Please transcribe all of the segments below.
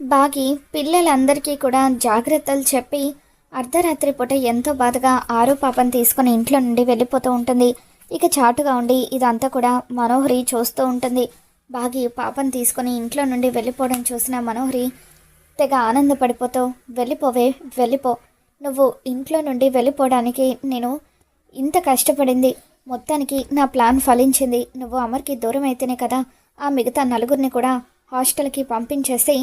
బాగి పిల్లలందరికీ కూడా జాగ్రత్తలు చెప్పి అర్ధరాత్రి పూట ఎంతో బాధగా ఆరో పాపం తీసుకుని ఇంట్లో నుండి వెళ్ళిపోతూ ఉంటుంది. ఇక చాటుగా ఉండి ఇదంతా కూడా మనోహరి చూస్తూ ఉంటుంది. బాగి పాపం తీసుకొని ఇంట్లో నుండి వెళ్ళిపోవడం చూసిన మనోహరి తెగ ఆనందపడిపోతూ వెళ్ళిపోవే వెళ్ళిపో. నువ్వు ఇంట్లో నుండి వెళ్ళిపోవడానికి నేను ఇంత కష్టపడింది. మొత్తానికి నా ప్లాన్ ఫలించింది. నువ్వు అమర్కి దూరం అయితేనే కదా ఆ మిగతా నలుగురిని కూడా హాస్టల్కి పంపించేసి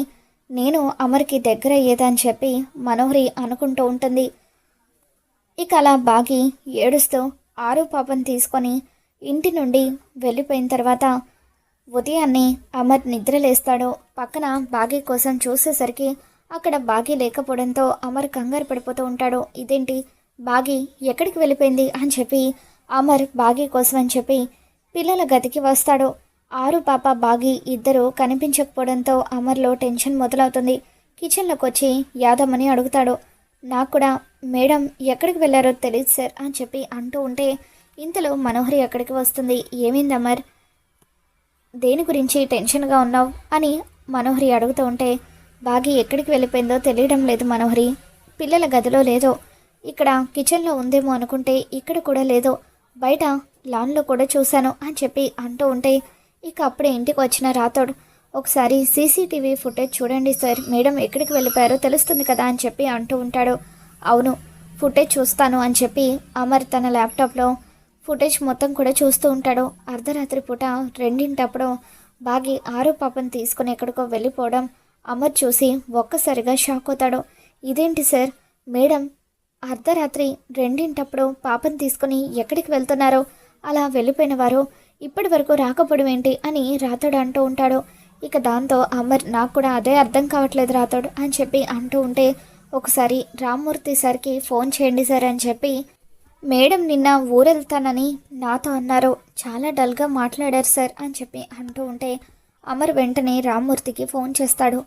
నేను అమర్కి దగ్గర అయ్యేదని చెప్పి మనోహరి అనుకుంటూ ఉంటుంది. ఇక అలా బాగి ఏడుస్తూ ఆరు పాపం తీసుకొని ఇంటి నుండి వెళ్ళిపోయిన తర్వాత ఉదయాన్నే అమర్ నిద్రలేస్తాడు పక్కన బాగి కోసం చూసేసరికి అక్కడ బాగి లేకపోవడంతో అమర్ కంగారు పడిపోతూ ఉంటాడు. ఇదేంటి? బాగి ఎక్కడికి వెళ్ళిపోయింది అని చెప్పి అమర్ బాగి కోసం అని చెప్పి పిల్లల గదికి వస్తాడు. ఆరు పాప బాగి ఇద్దరు కనిపించకపోవడంతో అమర్లో టెన్షన్ మొదలవుతుంది. కిచెన్లోకి వచ్చి యాదమ్మని అడుగుతాడు. నాకు కూడా మేడం ఎక్కడికి వెళ్ళారో తెలియదు సార్ అని చెప్పి అంటూ ఉంటే ఇంతలో మనోహరి ఎక్కడికి వస్తుంది. ఏమైంది అమర్? దేని గురించి టెన్షన్గా ఉన్నావు? అని మనోహరి అడుగుతూ ఉంటే బాగి ఎక్కడికి వెళ్ళిపోయిందో తెలియడం లేదు మనోహరి. పిల్లల గదిలో లేదో. ఇక్కడ కిచెన్లో ఉందేమో అనుకుంటే ఇక్కడ కూడా లేదో. బయట లాన్లో కూడా చూశాను అని చెప్పి అంటూ ఉంటే ఇక అప్పుడే ఇంటికి వచ్చిన రాతోడు ఒకసారి సీసీటీవీ ఫుటేజ్ చూడండి సార్ మేడం ఎక్కడికి వెళ్ళిపోయారో తెలుస్తుంది కదా అని చెప్పి అంటూ ఉంటాడు. అవును ఫుటేజ్ చూస్తాను అని చెప్పి అమర్ తన ల్యాప్టాప్లో ఫుటేజ్ మొత్తం కూడా చూస్తూ ఉంటాడు. అర్ధరాత్రి పూట రెండింటప్పుడు బాగి ఆరో పాపను తీసుకుని ఎక్కడికో వెళ్ళిపోవడం అమర్ చూసి ఒక్కసారిగా షాక్ అవుతాడు. ఇదేంటి సార్ మేడం అర్ధరాత్రి రెండింటప్పుడు పాపను తీసుకుని ఎక్కడికి వెళ్తున్నారో? అలా వెళ్ళిపోయిన వారు ఇప్పటి వరకు రాకపోవడం ఏంటి అని రాతోడు అంటూ ఉంటాడు. ఇక దాంతో అమర్ నాకు కూడా అదే అర్థం కావట్లేదు రాతోడు అని చెప్పి అంటూ ఉంటే ఒకసారి రామ్మూర్తి సార్కి ఫోన్ చేయండి సార్ అని చెప్పి మేడం నిన్న ఊరెళ్తానని నాతో అన్నారు. చాలా డల్గా మాట్లాడారు సార్ అని చెప్పి అంటూ ఉంటే అమర్ వెంటనే రామ్మూర్తికి ఫోన్ చేస్తాడు.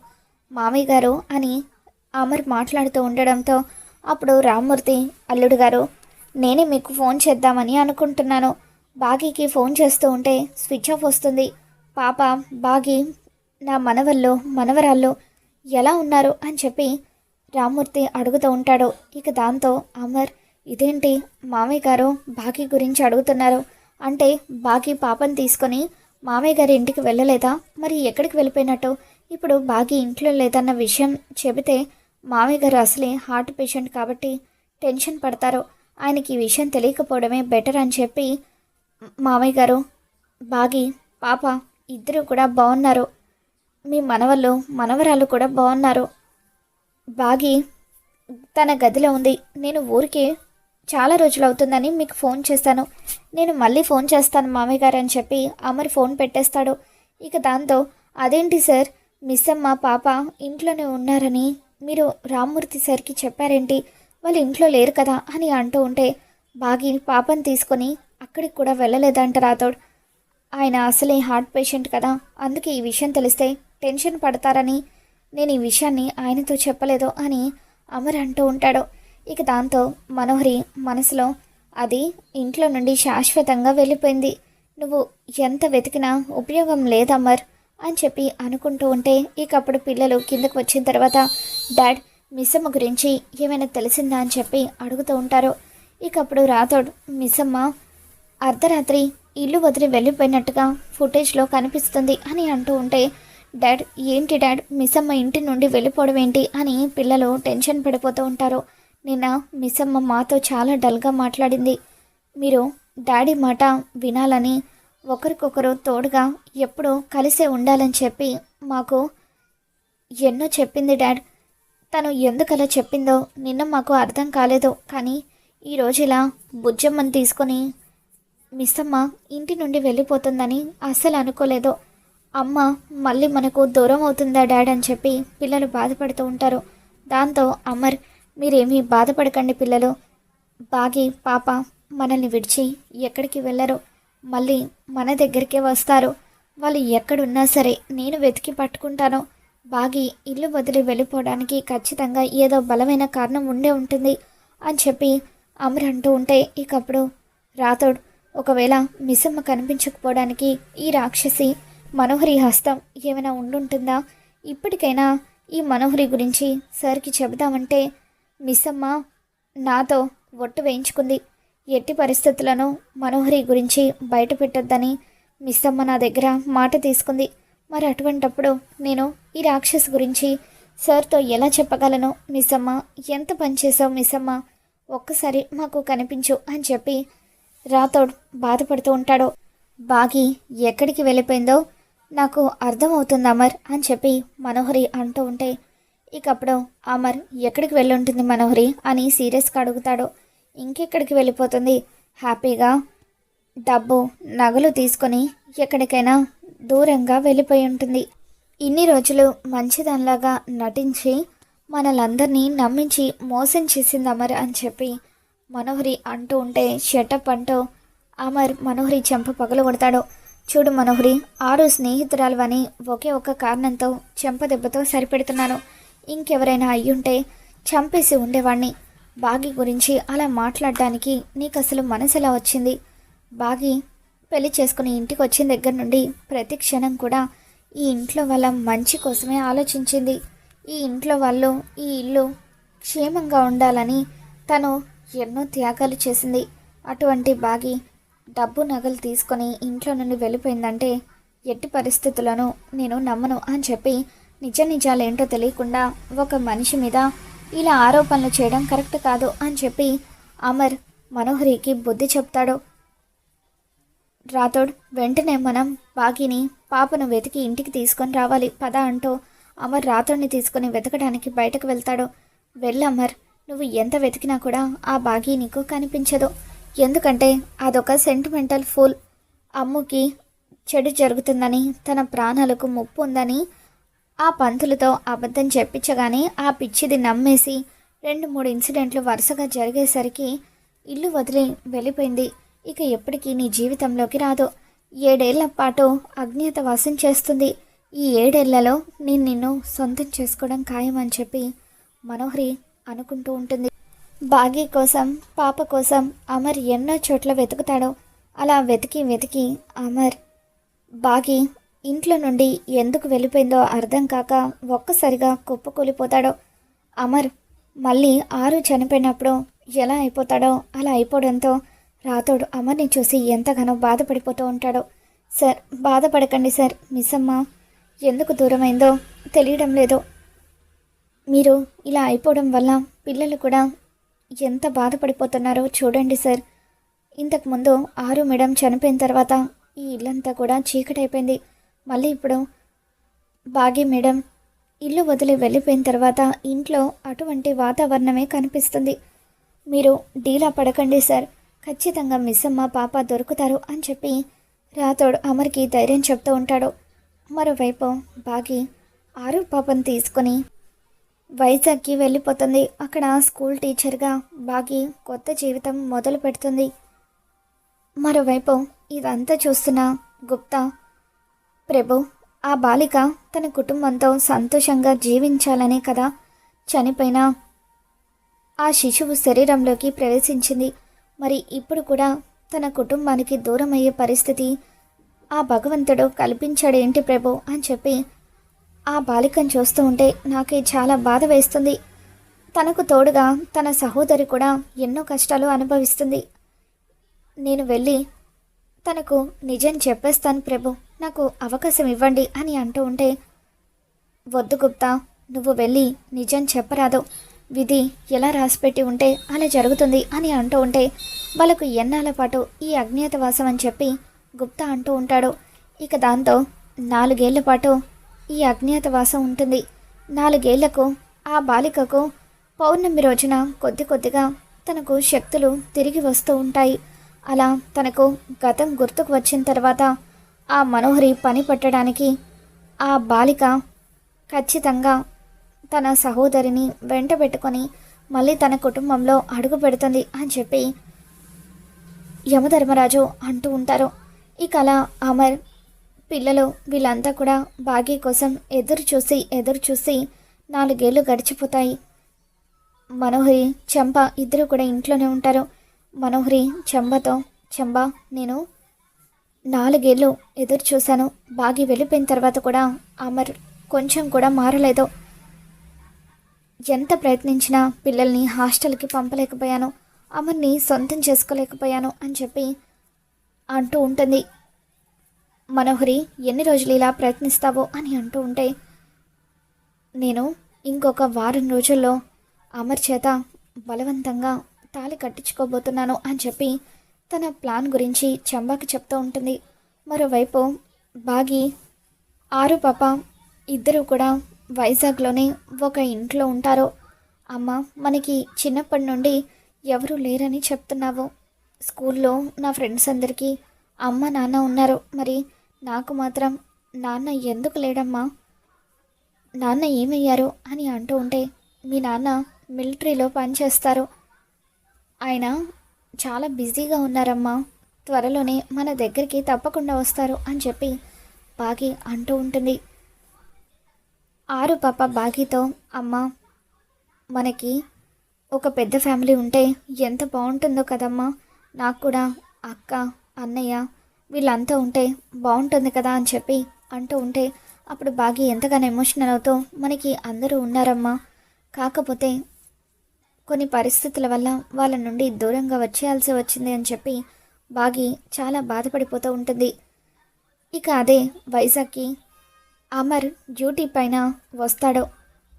మామయ్య గారు అని అమర్ మాట్లాడుతూ ఉండడంతో అప్పుడు రామ్మూర్తి అల్లుడు గారు నేనే మీకు ఫోన్ చేద్దామని అనుకుంటున్నాను. బాగీకి ఫోన్ చేస్తూ ఉంటే స్విచ్ ఆఫ్ వస్తుంది. పాప బాగి నా మనవల్లో మనవరాళ్ళు ఎలా ఉన్నారు అని చెప్పి రామ్మూర్తి అడుగుతూ ఉంటాడు. ఇక దాంతో అమర్ ఇదేంటి? మామయ్య గారు బాకీ గురించి అడుగుతున్నారు. అంటే బాకీ పాపను తీసుకొని మామయ్య గారి ఇంటికి వెళ్ళలేదా? మరి ఎక్కడికి వెళ్ళిపోయినట్టు? ఇప్పుడు బాకీ ఇంట్లో లేదన్న విషయం చెబితే మామయ్య గారు అసలే హార్ట్ పేషెంట్ కాబట్టి టెన్షన్ పడతారు. ఆయనకి ఈ విషయం తెలియకపోవడమే బెటర్ అని చెప్పి మామయ్య గారు బాగి పాప ఇద్దరు కూడా బాగున్నారు మీ మనవళ్ళు మనవరాలు కూడా బాగున్నారు బాగి తన గదిలో ఉంది. నేను ఊరికి చాలా రోజులు అవుతుందని మీకు ఫోన్ చేస్తాను. నేను మళ్ళీ ఫోన్ చేస్తాను మామయ్య గారు అని చెప్పి అమర్ ఫోన్ పెట్టేస్తాడు. ఇక దాంతో అదేంటి సార్? మిస్ అమ్మ పాప ఇంట్లోనే ఉన్నారని మీరు రామ్మూర్తి సార్కి చెప్పారేంటి? వాళ్ళు ఇంట్లో లేరు కదా అని అంటూ ఉంటే బాగి పాపని తీసుకొని అక్కడికి కూడా వెళ్ళలేదంట రాతోడు ఆయన అసలే హార్ట్ పేషెంట్ కదా. అందుకే ఈ విషయం తెలిస్తే టెన్షన్ పడతారని నేను ఈ విషయాన్ని ఆయనతో చెప్పలేదు అని అమర్ అంటూ ఉంటాడు. ఇక దాంతో మనోహరి మనసులో అది ఇంట్లో నుండి శాశ్వతంగా వెళ్ళిపోయింది. నువ్వు ఎంత వెతికినా ఉపయోగం లేదమ్మర్ అని చెప్పి అనుకుంటూ ఉంటే ఇక అప్పుడు పిల్లలు కిందకు వచ్చిన తర్వాత డాడ్ మిస్సమ్మ గురించి ఏమైనా తెలిసిందా? అని చెప్పి అడుగుతూ ఉంటారు. ఇకప్పుడు రాథోడ్ మిస్సమ్మ అర్ధరాత్రి ఇల్లు వదిలి వెళ్ళిపోయినట్టుగా ఫుటేజ్లో కనిపిస్తుంది అని అంటూ ఉంటే డాడ్ ఏంటి డాడ్? మిస్సమ్మ ఇంటి నుండి వెళ్ళిపోవడం ఏంటి? అని పిల్లలు టెన్షన్ పడిపోతూ ఉంటారు. నిన్న మిస్సమ్మ మాతో చాలా డల్గా మాట్లాడింది. మీరు డాడీ మాట వినాలని ఒకరికొకరు తోడుగా ఎప్పుడూ కలిసే ఉండాలని చెప్పి మాకు ఎన్నో చెప్పింది డాడ్. తను ఎందుకలా చెప్పిందో నిన్న మాకు అర్థం కాలేదు. కానీ ఈరోజు ఇలా బుజ్జమ్మని తీసుకొని మిస్సమ్మ ఇంటి నుండి వెళ్ళిపోతుందని అస్సలు అనుకోలేదు. అమ్మ మళ్ళీ మనకు దూరం అవుతుందా డాడ్ అని చెప్పి పిల్లలు బాధపడుతూ ఉంటారు. దాంతో అమర్ మీరేమీ బాధపడకండి పిల్లలు. బాగి పాప మనల్ని విడిచి ఎక్కడికి వెళ్ళరు. మళ్ళీ మన దగ్గరికే వస్తారు. వాళ్ళు ఎక్కడున్నా సరే నేను వెతికి పట్టుకుంటాను. బాగి ఇల్లు వదిలి వెళ్ళిపోవడానికి ఖచ్చితంగా ఏదో బలమైన కారణం ఉండే ఉంటుంది అని చెప్పి అమర్ అంటూ ఉంటే ఇకప్పుడు రాతోడు ఒకవేళ మిస్సమ్మ కనిపించకపోవడానికి ఈ రాక్షసి మనోహరి హస్తం ఏమైనా ఉండుంటుందా? ఇప్పటికైనా ఈ మనోహరి గురించి సార్కి చెబుదామంటే మిస్ అమ్మ నాతో ఒట్టు వేయించుకుంది. ఎట్టి పరిస్థితులను మనోహరి గురించి బయట పెట్టొద్దని మిస్ నా దగ్గర మాట తీసుకుంది. మరి అటువంటప్పుడు నేను ఈ రాక్షస్ గురించి సార్తో ఎలా చెప్పగలను? మిస్ అమ్మ ఎంత పనిచేసావు మిస్ అమ్మ ఒక్కసారి మాకు కనిపించు అని చెప్పి రాతోడ్ బాధపడుతూ ఉంటాడో. బాగి ఎక్కడికి వెళ్ళిపోయిందో నాకు అర్థమవుతుంది అమర్ అని చెప్పి మనోహరి అంటూ ఉంటే ఇకప్పుడు అమర్ ఎక్కడికి వెళ్ళి ఉంటుంది మనోహరి అని సీరియస్గా అడుగుతాడు. ఇంకెక్కడికి వెళ్ళిపోతుంది? హ్యాపీగా డబ్బు నగలు తీసుకొని ఎక్కడికైనా దూరంగా వెళ్ళిపోయి ఉంటుంది. ఇన్ని రోజులు మంచిదానిలాగా నటించి మనలందరినీ నమ్మించి మోసం చేసింది అమర్ అని చెప్పి మనోహరి అంటూ ఉంటే షటప్ అంటూ అమర్ మనోహరి చెంప పగలు కొడతాడు. చూడు మనోహరి ఆరు స్నేహితురాలు అని ఒకే ఒక కారణంతో చెంప దెబ్బతో సరిపెడుతున్నాను. ఇంకెవరైనా అయ్యుంటే చంపేసి ఉండేవాణ్ణి. బాగి గురించి అలా మాట్లాడడానికి నీకు అసలు మనసు ఎలా వచ్చింది బాగి పెళ్ళి చేసుకుని ఇంటికి వచ్చిన దగ్గర నుండి ప్రతి క్షణం కూడా ఈ ఇంట్లో వాళ్ళ మంచి కోసమే ఆలోచించింది. ఈ ఇంట్లో వాళ్ళు ఈ ఇల్లు క్షేమంగా ఉండాలని తను ఎన్నో త్యాగాలు చేసింది. అటువంటి బాగి డబ్బు నగలు తీసుకొని ఇంట్లో నుండి వెళ్ళిపోయిందంటే ఎట్టి పరిస్థితులను నేను నమ్మను అని చెప్పి నిజ నిజాలేంటో తెలియకుండా ఒక మనిషి మీద ఇలా ఆరోపణలు చేయడం కరెక్ట్ కాదు అని చెప్పి అమర్ మనోహరికి బుద్ధి చెప్తాడు. రాథోడ్ వెంటనే మనం బాగిని పాపను వెతికి ఇంటికి తీసుకొని రావాలి పద అంటూ అమర్ రాథోడ్ని తీసుకొని వెతకడానికి బయటకు వెళ్తాడు. వెళ్ళమర్ నువ్వు ఎంత వెతికినా కూడా ఆ బాగి నీకు కనిపించదు. ఎందుకంటే అదొక సెంటిమెంటల్ ఫూల్ అమ్ముకి చెడు జరుగుతుందని తన ప్రాణాలకు ముప్పు ఉందని ఆ పంతులతో అబద్ధం చెప్పించగానే ఆ పిచ్చిది నమ్మేసి రెండు మూడు ఇన్సిడెంట్లు వరుసగా జరిగేసరికి ఇల్లు వదిలి వెళ్ళిపోయింది. ఇక ఎప్పటికీ నీ జీవితంలోకి రాదు. ఏడేళ్ళ పాటు అజ్ఞాతవాసం చేస్తుంది. ఈ ఏడేళ్ళలో నేను నిన్ను సొంతం చేసుకోవడం ఖాయమని చెప్పి మనోహరి అనుకుంటూ ఉంటుంది. బాగీ కోసం పాప కోసం అమర్ ఎన్నో చోట్ల వెతుకుతాడు అలా వెతికి వెతికి అమర్ బాగి ఇంట్లో నుండి ఎందుకు వెళ్ళిపోయిందో అర్థం కాక ఒక్కసారిగా కుప్పకూలిపోతాడు. అమర్ మళ్ళీ ఆరు చనిపోయినప్పుడు ఎలా అయిపోతాడో అలా అయిపోవడంతో రాతోడు అమర్ని చూసి ఎంతగానో బాధపడిపోతూ ఉంటాడు. సార్ బాధపడకండి సార్ మిస్సమ్మ ఎందుకు దూరమైందో తెలియడం లేదు. మీరు ఇలా అయిపోవడం వల్ల పిల్లలు కూడా ఎంత బాధపడిపోతున్నారో చూడండి సార్. ఇంతకుముందు ఆరు మేడం చనిపోయిన తర్వాత ఈ ఇల్లంతా కూడా చీకటైపోయింది. మళ్ళీ ఇప్పుడు బాగి మేడం ఇల్లు వదిలి వెళ్ళిపోయిన తర్వాత ఇంట్లో అటువంటి వాతావరణమే కనిపిస్తుంది. మీరు డీలా పడకండి సార్. ఖచ్చితంగా మిస్సమ్మ పాప దొరుకుతారు అని చెప్పి రాతోడు అమర్కి ధైర్యం చెప్తూ ఉంటాడు. మరోవైపు బాగి ఆరు పాపను తీసుకొని వైజాగ్కి వెళ్ళిపోతుంది. అక్కడ స్కూల్ టీచర్గా బాగి కొత్త జీవితం మొదలు పెడుతుంది. మరోవైపు ఇదంతా చూస్తున్న గుప్తా ప్రభు ఆ బాలిక తన కుటుంబంతో సంతోషంగా జీవించాలనే కదా చనిపోయిన ఆ శిశువు శరీరంలోకి ప్రవేశించింది. మరి ఇప్పుడు కూడా తన కుటుంబానికి దూరమయ్యే పరిస్థితి ఆ భగవంతుడు కల్పించాడేంటి ప్రభు అని చెప్పి ఆ బాలికను చూస్తూ ఉంటే నాకే చాలా బాధ వేస్తుంది. తనకు తోడుగా తన సహోదరి కూడా ఎన్నో కష్టాలు అనుభవిస్తుంది. నేను వెళ్ళి తనకు నిజం చెప్పేస్తాను ప్రభు. నాకు అవకాశం ఇవ్వండి అని అంటూ ఉంటే వద్దు గుప్తా నువ్వు వెళ్ళి నిజం చెప్పరాదు. విధి ఎలా రాసిపెట్టి ఉంటే అలా జరుగుతుంది అని అంటూ ఉంటే వాళ్ళకు ఎన్నాళ్ళ పాటు ఈ అజ్ఞాతవాసం అని చెప్పి గుప్తా అంటూ ఉంటాడు. ఇక దాంతో నాలుగేళ్ళ పాటు ఈ అజ్ఞాతవాసం ఉంటుంది. నాలుగేళ్ళకు ఆ బాలికకు పౌర్ణమి రోజున కొద్ది కొద్దిగా తనకు శక్తులు తిరిగి వస్తూ ఉంటాయి. అలా తనకు గతం గుర్తుకు వచ్చిన తర్వాత ఆ మనోహరి పని పట్టడానికి ఆ బాలిక ఖచ్చితంగా తన సహోదరిని వెంట పెట్టుకొని మళ్ళీ తన కుటుంబంలో అడుగు పెడుతుంది అని చెప్పి యమధర్మరాజు అంటూ ఉంటారు. ఇక అలా అమర్ పిల్లలు వీళ్ళంతా కూడా భాగ్య కోసం ఎదురు చూసి ఎదురు చూసి నాలుగేళ్ళు గడిచిపోతాయి. మనోహరి చంప ఇద్దరు కూడా ఇంట్లోనే ఉంటారు. మనోహరి చంబతో చంబ నేను నాలుగేళ్ళు ఎదురు చూశాను. బాగి వెళ్ళిపోయిన తర్వాత కూడా అమర్ కొంచెం కూడా మారలేదు. ఎంత ప్రయత్నించినా పిల్లల్ని హాస్టల్కి పంపలేకపోయాను. అమర్ని సొంతం చేసుకోలేకపోయాను అని చెప్పి అంటూ ఉంటుంది. మనోహరి ఎన్ని రోజులు ఇలా ప్రయత్నిస్తావో అని అంటూ ఉంటే నేను ఇంకొక వారం రోజుల్లో అమర్ చేత బలవంతంగా తాళి కట్టించుకోబోతున్నాను అని చెప్పి తన ప్లాన్ గురించి చంబాకి చెప్తూ ఉంటుంది. మరోవైపు బాగి ఆరు పాప ఇద్దరు కూడా వైజాగ్లోనే ఒక ఇంట్లో ఉంటారు. అమ్మ మనకి చిన్నప్పటి నుండి ఎవరు లేరని చెప్తున్నావు. స్కూల్లో నా ఫ్రెండ్స్ అందరికీ అమ్మ నాన్న ఉన్నారు. మరి నాకు మాత్రం నాన్న ఎందుకు లేడమ్మా? నాన్న ఏమయ్యారు అని అంటూ ఉంటే మీ నాన్న మిలిటరీలో పనిచేస్తారు ఆయన చాలా బిజీగా ఉన్నారమ్మా. త్వరలోనే మన దగ్గరికి తప్పకుండా వస్తారు అని చెప్పి బాగి అంటూ ఉంటుంది. ఆరు పాప బాగితో అమ్మ మనకి ఒక పెద్ద ఫ్యామిలీ ఉంటే ఎంత బాగుంటుందో కదమ్మా. నాకు కూడా అక్క అన్నయ్య వీళ్ళంతా ఉంటే బాగుంటుంది కదా అని చెప్పి అంటూ ఉంటే అప్పుడు బాగి ఎంతగానో ఎమోషనల్ అవుతూ మనకి అందరూ ఉన్నారమ్మా. కాకపోతే కొన్ని పరిస్థితుల వల్ల వాళ్ళ నుండి దూరంగా వచ్చేయాల్సి వచ్చింది అని చెప్పి బాగి చాలా బాధపడిపోతూ ఉంటుంది. ఇక అదే వైజాగ్కి అమర్ డ్యూటీ పైన వస్తాడు.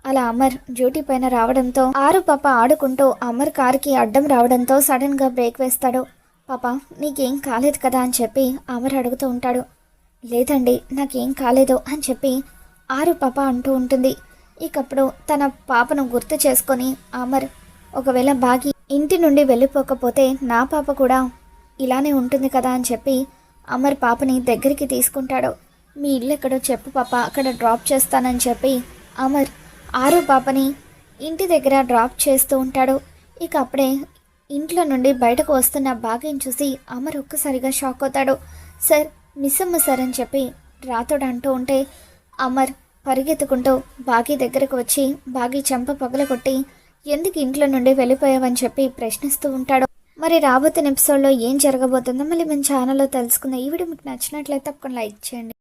అలా అమర్ డ్యూటీ పైన రావడంతో ఆరు పాప ఆడుకుంటూ అమర్ కార్కి అడ్డం రావడంతో సడన్గా బ్రేక్ వేస్తాడు. పాప నీకేం కాలేదు కదా అని చెప్పి అమర్ అడుగుతూ ఉంటాడు. లేదండి నాకేం కాలేదు అని చెప్పి ఆరు పాప అంటూ ఉంటుంది. ఇకప్పుడు తన పాపను గుర్తు చేసుకొని అమర్ ఒకవేళ బాగి ఇంటి నుండి వెళ్ళిపోకపోతే నా పాప కూడా ఇలానే ఉంటుంది కదా అని చెప్పి అమర్ పాపని దగ్గరికి తీసుకుంటాడు. మీ ఇల్లు ఎక్కడో చెప్పు పాప అక్కడ డ్రాప్ చేస్తానని చెప్పి అమర్ ఆరు పాపని ఇంటి దగ్గర డ్రాప్ చేస్తూ ఉంటాడు. ఇక అప్పుడే ఇంట్లో నుండి బయటకు వస్తున్న భాగ్యం చూసి అమర్ ఒక్కసారిగా షాక్ అవుతాడు. సార్ మిస్ అమ్మ సార్ అని చెప్పి రాతోడు అంటూ ఉంటే అమర్ పరిగెత్తుకుంటూ బాగి దగ్గరకు వచ్చి బాగి చెంప పగలగొట్టి ఎందుకు ఇంట్లో నుండి వెళ్ళిపోయావని చెప్పి ప్రశ్నిస్తూ ఉంటాడు. మరి రాబోతున్న ఎపిసోడ్లో ఏం జరగబోతుందో మళ్ళీ మన ఛానల్లో తెలుసుకుందాం. ఈ వీడియో మీకు నచ్చినట్లయితే తప్పకుండా లైక్ చేయండి.